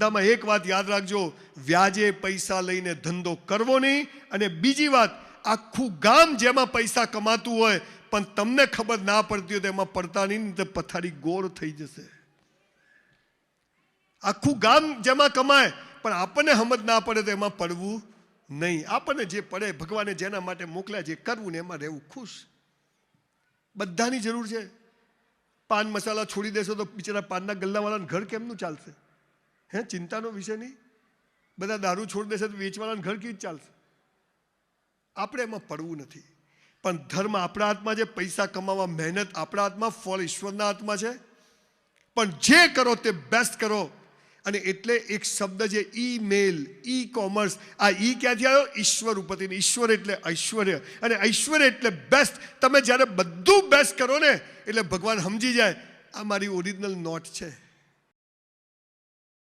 ધંધામાં એક વાત યાદ રાખજો, વ્યાજે પૈસા લઈને ધંધો કરવો નહીં અને બીજી વાત, આખું ગામ જેમાં પૈસા કમાતું હોય, પણ તમને ખબર ના પડતી હોય તો એમાં પડતા નહીં તો પથારી ગોળ થઈ જશે. આખું ગામ જેમાં કમાય, પણ આપણને સમજ ના પડે તો એમાં પડવું નહીં. આપણને જે પડે, ભગવાને જેના માટે મોકલ્યા, જે કરવું ને એમાં રહેવું ખુશ. બધાની જરૂર છે. પાન મસાલા છોડી દેશો તો બિચારા પાનના ગલ્લાવાળાનું ઘર કેમનું ચાલશે? હે, ચિંતાનો વિષય નહીં. બધા દારૂ છોડી દેશે તો વેચવાના ઘર કેવી ચાલશે? આપણે એમાં પડવું નથી. પણ ધર્મ આપણા હાથમાં છે, પૈસા કમાવા મહેનત આપણા હાથમાં, ફળ ઈશ્વરના હાથમાં છે. પણ જે કરો તે બેસ્ટ કરો. અને એટલે એક શબ્દ છે ઈ મેલ ઈ કોમર્સ આ ઈ ક્યાંથી આવ્યો? ઈશ્વર ઉપરથી. ઈશ્વર એટલે ઐશ્વર્ય. અને ઐશ્વર્ય એટલે બેસ્ટ તમે જ્યારે બધું બેસ્ટ કરો ને, એટલે ભગવાન સમજી જાય, આ મારી ઓરિજિનલ નોટ છે.